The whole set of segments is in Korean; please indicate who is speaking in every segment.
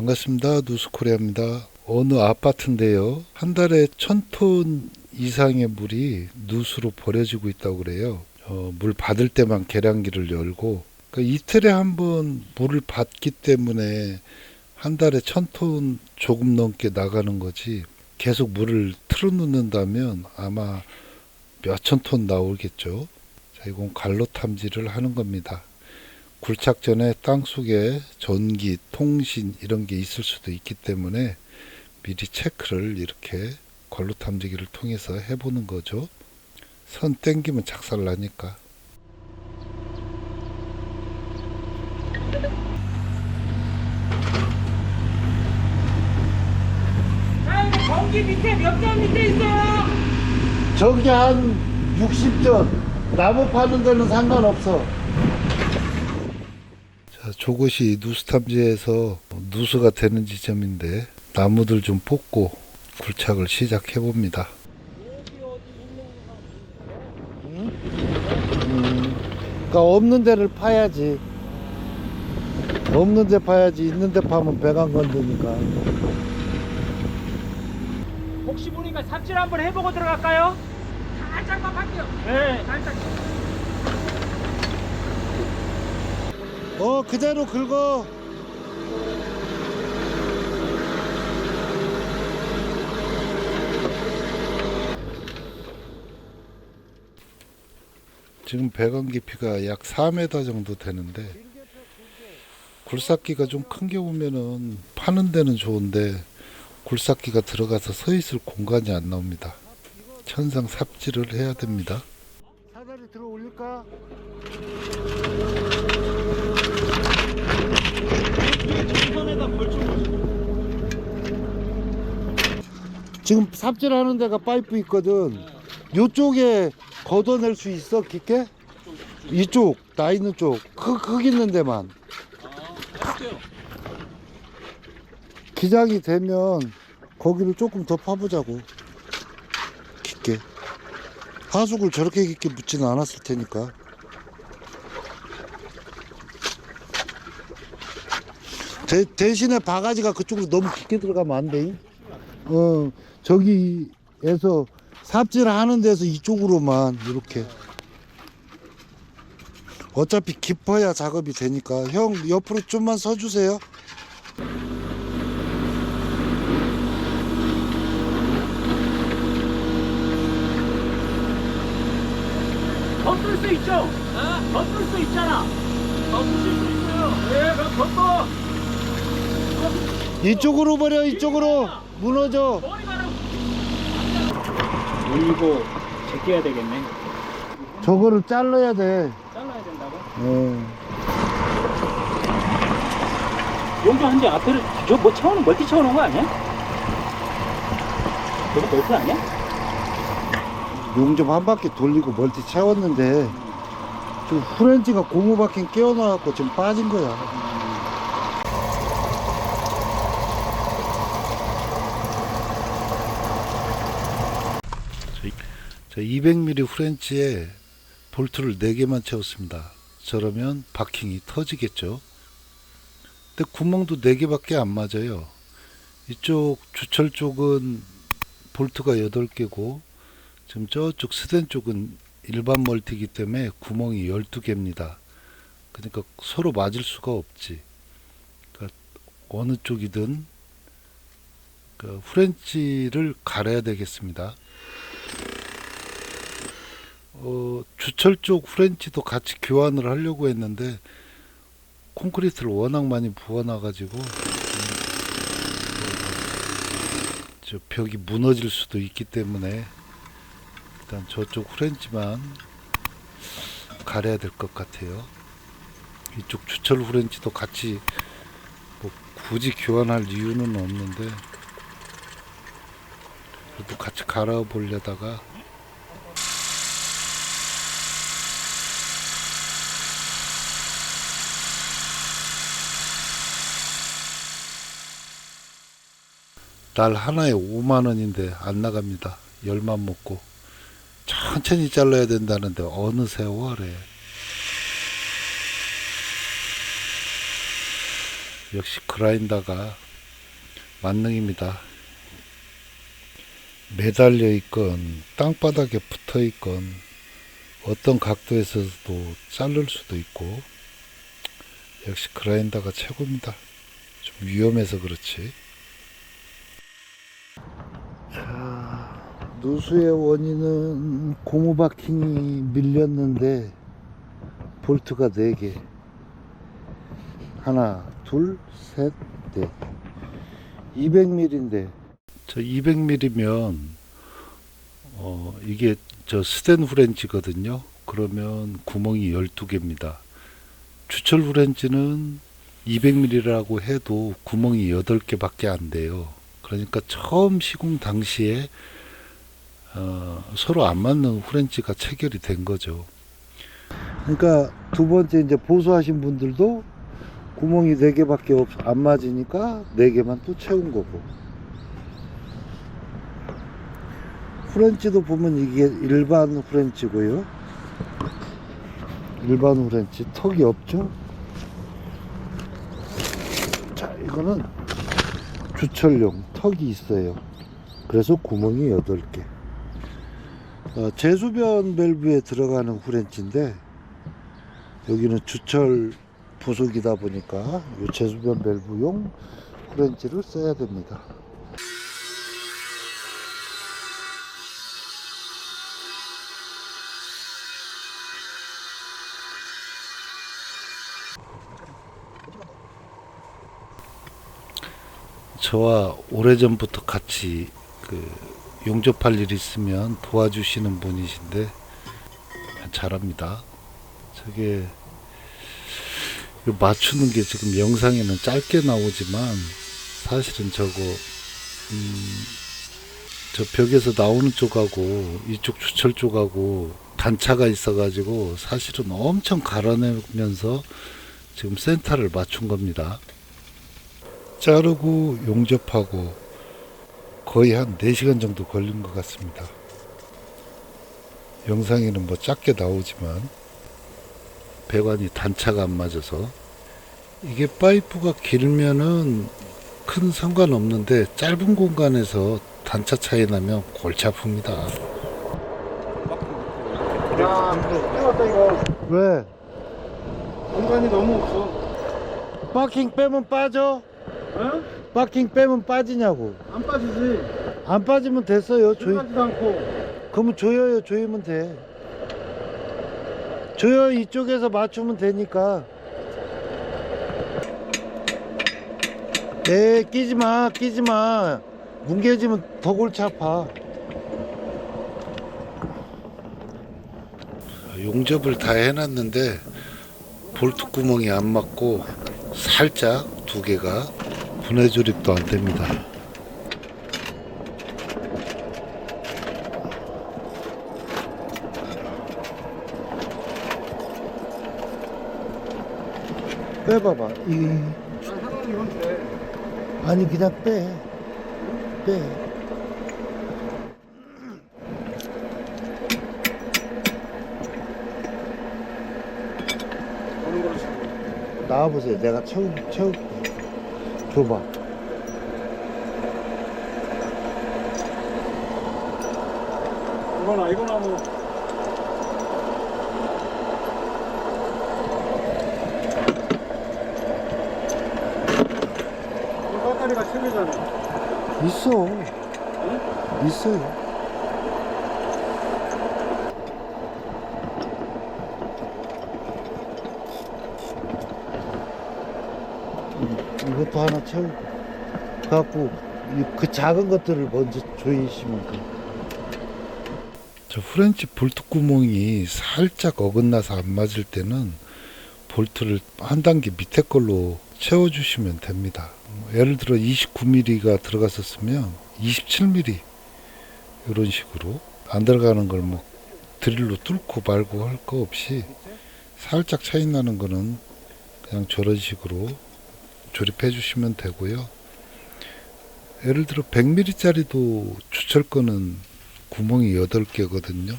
Speaker 1: 반갑습니다. 누스코리아입니다. 어느 아파트인데요. 한 달에 천 톤 이상의 물이 누수로 버려지고 있다고 그래요. 어, 물 받을 때만 계량기를 열고 그러니까 이틀에 한 번 물을 받기 때문에 한 달에 천 톤 조금 넘게 나가는 거지 계속 물을 틀어놓는다면 아마 몇 천 톤 나오겠죠. 자, 이건 갈로 탐지를 하는 겁니다. 굴착 전에 땅 속에 전기, 통신 이런 게 있을 수도 있기 때문에 미리 체크를 이렇게 걸로 탐지기를 통해서 해보는 거죠. 선 땡기면 작살 나니까.
Speaker 2: 전기 밑에 몇 점 밑에 있어요?
Speaker 1: 저기 한 60전 나무 파는 데는 상관없어. 자, 저곳이 누수 탐지에서 누수가 되는 지점인데 나무들 좀 뽑고 굴착을 시작해 봅니다. 그러니까 없는 데를 파야지. 없는 데 파야지. 있는 데 파면 배관 건드니까.
Speaker 2: 혹시 모르니까 삽질 한번 해보고 들어갈까요? 살짝만 할게요. 네, 살짝.
Speaker 1: 어, 그대로 긁어. 지금 배관 깊이가 약 4m 정도 되는데 굴삭기가 좀 큰 게 오면은 파는 데는 좋은데 굴삭기가 들어가서 서 있을 공간이 안 나옵니다. 천상 삽질을 해야 됩니다. 사다리 들어 올릴까? 지금 삽질하는 데가 파이프 있거든. 요쪽에 걷어낼 수 있어 깊게? 이쪽 나 있는 쪽 흙, 흙 있는 데만. 기장이 되면 거기를 조금 더 파보자고. 깊게. 하수구를 저렇게 깊게 묻지는 않았을 테니까. 대, 대신에 바가지가 그쪽으로 너무 깊게 들어가면 안 돼. 어, 저기에서 삽질 하는 데서 이쪽으로만 이렇게. 어차피 깊어야 작업이 되니까. 형, 옆으로 좀만 서주세요.
Speaker 2: 덮을 수 있죠? 덮을 수 있잖아. 덮을 수 있어요. 네, 그럼 덮어.
Speaker 1: 이쪽으로 버려, 이쪽으로. 무너져.
Speaker 2: 올리고 제껴야 되겠네.
Speaker 1: 저거를 잘라야 돼.
Speaker 2: 잘라야 된다고?
Speaker 1: 어.
Speaker 2: 용도 한지 앞에를 저뭐 채워놓은 멀티 채워놓은 거 아니야? 저거 멀티 아니야?
Speaker 1: 용좀한 바퀴 돌리고 멀티 채웠는데 지금 프렌치가 고무 바퀴 끼워놔갖고 지금 빠진 거야. 자, 200mm 프렌치에 볼트를 4개만 채웠습니다. 저러면 바킹이 터지겠죠. 근데 구멍도 4개밖에 안 맞아요. 이쪽 주철 쪽은 볼트가 8개고 지금 저쪽 스댄 쪽은 일반 멀티이기 때문에 구멍이 12개입니다. 그러니까 서로 맞을 수가 없지. 그러니까 어느 쪽이든 그 프렌치를 갈아야 되겠습니다. 어, 주철 쪽 프렌치도 같이 교환을 하려고 했는데 콘크리트를 워낙 많이 부어놔가지고 음, 저 벽이 무너질 수도 있기 때문에 일단 저쪽 후렌치만 가려야 될 것 같아요. 이쪽 주철 후렌치도 같이 뭐 굳이 교환할 이유는 없는데 그래도 같이 갈아 보려다가 날 하나에 5만 원인데 안 나갑니다. 열만 먹고 천천히 잘라야 된다는데 어느 세월에 역시 그라인더가 만능입니다. 매달려 있건 땅바닥에 붙어 있건 어떤 각도에서도 자를 수도 있고 역시 그라인더가 최고입니다. 좀 위험해서 그렇지. 누수의 원인은 고무 바킹이 밀렸는데 볼트가 4개. 하나, 둘, 셋, 넷. 200mm인데 저 200mm면 어 이게 저 스텐 후렌치거든요. 그러면 구멍이 12개입니다. 주철 후렌치는 200mm라고 해도 구멍이 8개밖에 안 돼요. 그러니까 처음 시공 당시에 어, 서로 안 맞는 후렌치가 체결이 된 거죠. 그러니까 두 번째 이제 보수하신 분들도 구멍이 4개밖에 없, 안 맞으니까 4개만 또 채운 거고. 후렌치도 보면 이게 일반 후렌치고요. 일반 후렌치 턱이 없죠? 자, 이거는 주철용 턱이 있어요. 그래서 구멍이 8개. 어, 제수변 밸브에 들어가는 후렌치인데 여기는 주철 부속이다 보니까 이 제수변 밸브용 후렌치를 써야 됩니다. 저와 오래전부터 같이 그 용접할 일 있으면 도와주시는 분이신데 잘합니다. 저게 맞추는 게 지금 영상에는 짧게 나오지만 사실은 저거 음, 저 벽에서 나오는 쪽하고 이쪽 주철 쪽하고 단차가 있어가지고 사실은 엄청 갈아내면서 지금 센터를 맞춘 겁니다. 자르고 용접하고 거의 한 4시간 정도 걸린 것 같습니다. 영상에는 뭐 작게 나오지만 배관이 단차가 안 맞아서 이게 파이프가 길면은 큰 상관없는데 짧은 공간에서 단차 차이 나면 골치 아픕니다.
Speaker 3: 야, 힘들었다 이거.
Speaker 1: 왜?
Speaker 3: 공간이 너무 없어.
Speaker 1: 파킹 빼면 빠져?
Speaker 3: 어?
Speaker 1: 파킹 빼면 빠지냐고.
Speaker 3: 안 빠지지.
Speaker 1: 안 빠지면 됐어요. 조이,
Speaker 3: 빠지도 않고.
Speaker 1: 그러면 조여요. 조이면 돼. 조여 이쪽에서 맞추면 되니까. 네, 끼지 마, 끼지 마. 뭉개지면 더 골치 아파. 용접을 다 해놨는데 볼트 구멍이 안 맞고 살짝 두 개가 분해 조립도 안 됩니다. 빼봐봐. 이
Speaker 3: 아.
Speaker 1: 아니 그냥 빼. 빼. 나와보세요. 내가 채우 채우 줘봐.
Speaker 3: 이거나 이거나 뭐. 이 배터리가 틀리잖아.
Speaker 1: 있어. 있어요. 음, 이것도 하나 채우고 갖고 이- 그 작은 것들을 먼저 조이시면 돼. 저 프렌치 볼트 구멍이 살짝 어긋나서 안 맞을 때는 볼트를 한 단계 밑에 걸로 채워주시면 됩니다. 예를 들어 29mm가 들어갔었으면 27mm 이런 식으로 안 들어가는 걸 뭐 드릴로 뚫고 말고 할 거 없이 살짝 차이 나는 거는 그냥 저런 식으로 조립해 주시면 되고요. 예를 들어 100mm짜리도 주철 거는 구멍이 8개거든요.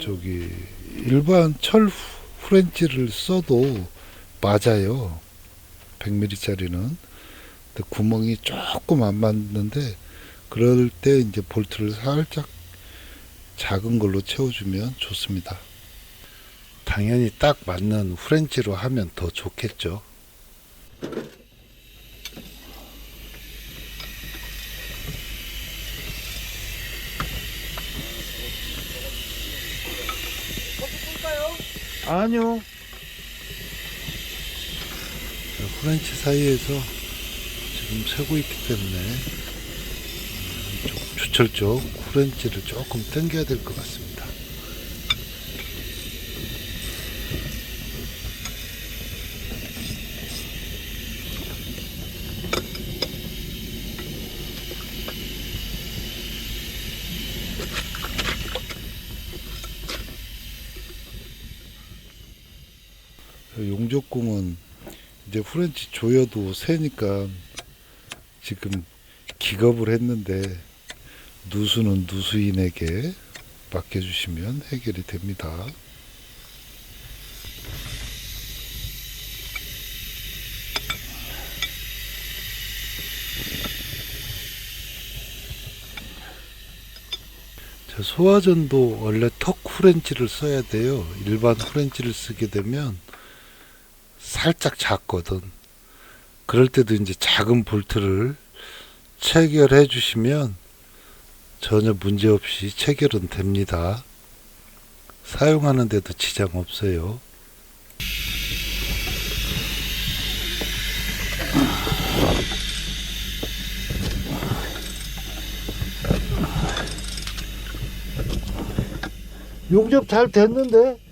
Speaker 1: 저기 일반 철 후- 후렌치를 써도 맞아요. 100mm짜리는. 근데 구멍이 조금 안 맞는데 그럴 때 이제 볼트를 살짝 작은 걸로 채워주면 좋습니다. 당연히 딱 맞는 후렌치로 하면 더 좋겠죠. 아니요. 자, 후렌치 사이에서 지금 세고 있기 때문에 음, 좀 주철 쪽 후렌치를 조금 당겨야 될 것 같습니다. 용접공은 이제 프렌치 조여도 새니까 지금 기겁을 했는데 누수는 누수인에게 맡겨주시면 해결이 됩니다. 자, 소화전도 원래 턱 후렌치를 써야 돼요. 일반 후렌치를 쓰게 되면 살짝 작거든. 그럴 때도 이제 작은 볼트를 체결해 주시면 전혀 문제 없이 체결은 됩니다. 사용하는데도 지장 없어요. 용접 잘 됐는데?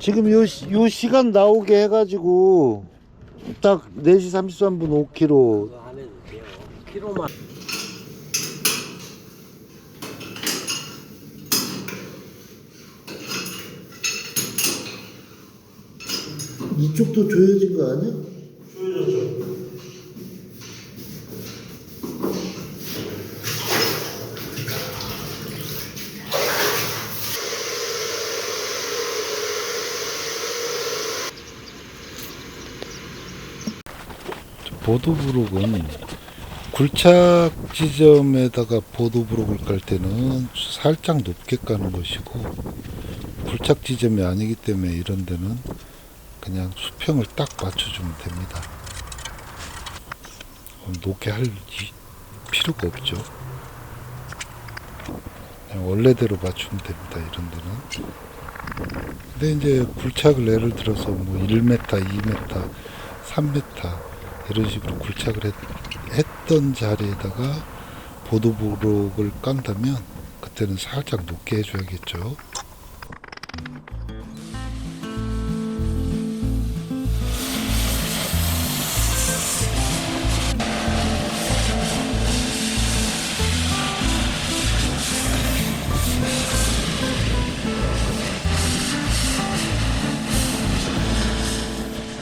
Speaker 1: 지금 요, 시- 요 시간 나오게 해가지고 딱 4시 33분 5km
Speaker 2: 안 해도 돼요. 키로만.
Speaker 1: 이쪽도 조여진 거 아니야? 보도브록은 굴착 지점에다가 보도브록을 깔 때는 살짝 높게 까는 것이고 굴착 지점이 아니기 때문에 이런 데는 그냥 수평을 딱 맞춰주면 됩니다. 어, 높게 할 이- 필요가 없죠. 원래대로 맞추면 됩니다. 이런 데는. 근데 이제 굴착을 예를 들어서 뭐 1m, 2m, 3m 이런 식으로 굴착을 했, 했던 자리에다가 보도브록을 깐다면 그때는 살짝 높게 해줘야겠죠. 음.